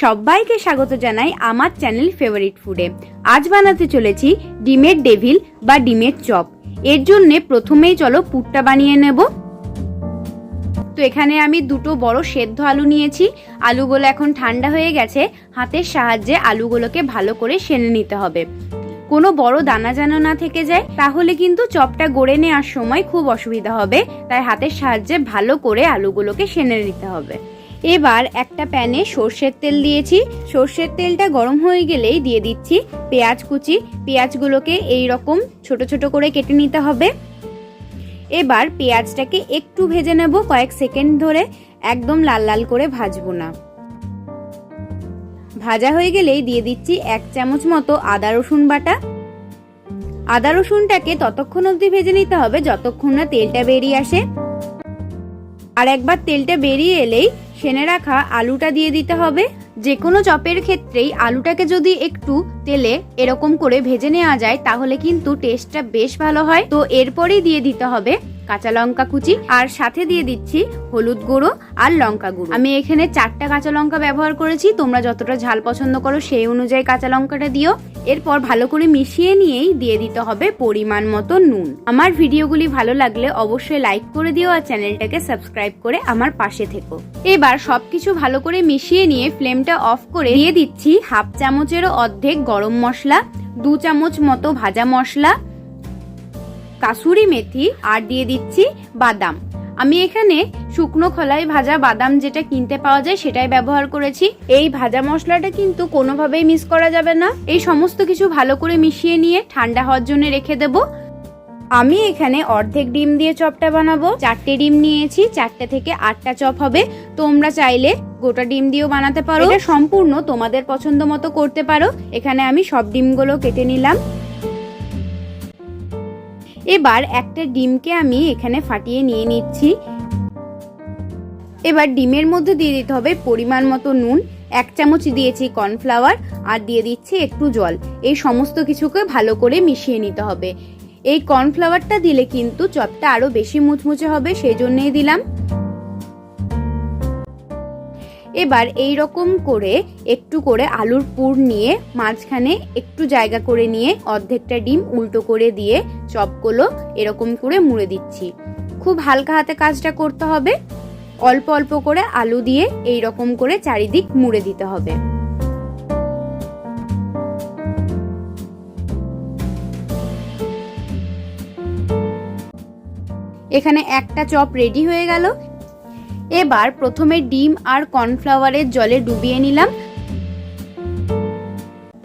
সবাইকে স্বাগত জানাই আমার চ্যানেল ফেভারিট ফুডে। আজ বানাতে চলেছি ডিমের ডেভিল বা ডিমের চপ। এর জন্য প্রথমেই চলো পুরটা বানিয়ে নেব। তো এখানে আমি দুটো বড় সেদ্ধ আলু নিয়েছি। আলুগুলো এখন ঠান্ডা হয়ে গেছে। হাতের সাহায্যে আলুগুলোকে ভালো করে সেনে নিতে হবে। কোনো বড় দানা যেন না থেকে যায়, তাহলে কিন্তু চপটা গড়ে নেওয়ার সময় খুব অসুবিধা হবে। তাই হাতের সাহায্যে ভালো করে আলুগুলোকে সেনে নিতে হবে। এবার একটা প্যানে সর্ষের তেল দিয়েছি। সর্ষের তেলটা গরম হয়ে গেলেই দিয়ে দিচ্ছি পেঁয়াজ কুচি। পেঁয়াজগুলোকে এই রকম ছোট ছোট করে কেটে নিতে হবে। এবার পেঁয়াজটাকে একটু ভেজে নেব কয়েক সেকেন্ড ধরে। একদম লাল লাল করে ভাজবো না। ভাজা হয়ে গেলেই দিয়ে দিচ্ছি এক চামচ মতো আদা রসুন বাটা। আদা রসুনটাকে ততক্ষণ অবধি ভেজে নিতে হবে যতক্ষণ না তেলটা বেরিয়ে আসে। আর একবার তেলটা বেরিয়ে এলেই সেনে রাখা আলুটা দিয়ে দিতে হবে। যে কোনো চপের ক্ষেত্রেই আলুটাকে যদি একটু তেলে এরকম করে ভেজে নেওয়া যায়, তাহলে কিন্তু টেস্টটা বেশ ভালো হয়। তো এরপরেই দিয়ে দিতে হবে কাঁচা লঙ্কা কুচি আর সাথে দিয়ে দিচ্ছি হলুদ গুঁড়ো আর লঙ্কা গুঁড়ো। আমি এখানে চারটা কাঁচা লঙ্কা ব্যবহার করেছি, তোমরা যতটা ঝাল পছন্দ করো সেই অনুযায়ী কাঁচা লঙ্কাটা দিও। এরপর ভালো করে মিশিয়ে নিয়েই দিয়ে দিতে হবে পরিমাণ মতো নুন। আমার ভিডিওগুলি ভালো লাগলে অবশ্যই লাইক করে দিও আর চ্যানেলটাকে সাবস্ক্রাইব করে আমার পাশে থেকো। এবার সবকিছু ভালো করে মিশিয়ে নিয়ে ফ্লেমটা অফ করে দিয়ে দিচ্ছি হাফ চামচেরও অর্ধেক গরম মশলা, দু চামচ মতো ভাজা মশলা কাসুরি মেথি আর দিয়ে দিচ্ছি বাদাম। আমি এখানে শুকনো খোলায় ভাজা বাদাম যেটা কিনতে পাওয়া যায় সেটাই ব্যবহার করেছি। এই ভাজা মশলাটা কিন্তু কোনোভাবেই মিস করা যাবে না। এই সমস্ত কিছু ভালো করে মিশিয়ে নিয়ে ঠান্ডা হওয়ার জন্য রেখে দেবো। আমি এখানে অর্ধেক ডিম দিয়ে চপটা বানাবো। চারটে ডিম নিয়েছি, চারটে থেকে আটটা চপ হবে। তোমরা চাইলে গোটা ডিম দিয়েও বানাতে পারো। সম্পূর্ণ তোমাদের পছন্দ মতো করতে পারো। এখানে আমি সব ডিমগুলো কেটে নিলাম। এবার একটা ডিমকে আমি এখানে ফাটিয়ে নিয়ে নিচ্ছি। এবার ডিমের মধ্যে দিয়ে দিতে হবে পরিমাণ মতো নুন। এক চামচ দিয়েছি কর্নফ্লাওয়ার আর দিয়ে দিচ্ছি একটু জল। এই সমস্ত কিছুকে ভালো করে মিশিয়ে নিতে হবে। এই কর্নফ্লাওয়ারটা দিলে কিন্তু চপটা আরও বেশি মুচমুচে হবে সেই জন্যই দিলাম। এবার এই রকম করে একটু করে আলুর পুর নিয়ে মাঝখানে একটু জায়গা করে নিয়ে অর্ধেকটা ডিম উল্টো করে দিয়ে চপগুলো এরকম করে মুড়ে দিচ্ছি। খুব হালকা হাতে কাজটা করতে হবে। অল্প অল্প করে আলু দিয়ে এই রকম করে চারিদিক মুড়ে দিতে হবে। এখানে একটা চপ রেডি হয়ে গেল। এবার প্রথমে ডিম আর কর্নফ্লাওয়ারের জলে ডুবিয়ে নিলাম।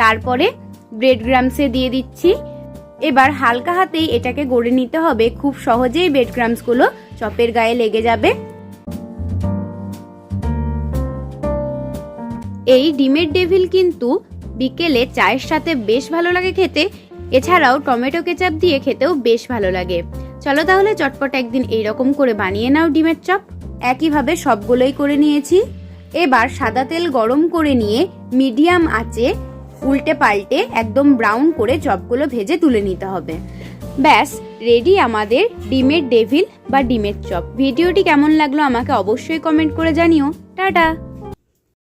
তারপরে ব্রেড গ্রামসে দিয়ে দিচ্ছি। এবার হালকা হাতেই এটাকে গড়ে নিতে হবে। খুব সহজেই ব্রেড গ্রামসগুলো চপের গায়ে লেগে যাবে। এই ডিমের ডেভিল কিন্তু বিকেলে চায়ের সাথে বেশ ভালো লাগে খেতে। এছাড়াও টমেটো কেচাপ দিয়ে খেতেও বেশ ভালো লাগে। চলো তাহলে চটপট একদিন এইরকম করে বানিয়ে নাও ডিমের চপ। একইভাবে সবগুলোই করে নিয়েছি। এবার সাদা তেল গরম করে নিয়ে মিডিয়াম আঁচে উল্টে পাল্টে একদম ব্রাউন করে চপগুলো ভেজে তুলে নিতে হবে। ব্যাস রেডি আমাদের ডিমের ডেভিল বা ডিমের চপ। ভিডিওটি কেমন লাগল আমাকে অবশ্যই কমেন্ট করে জানিও। টাটা!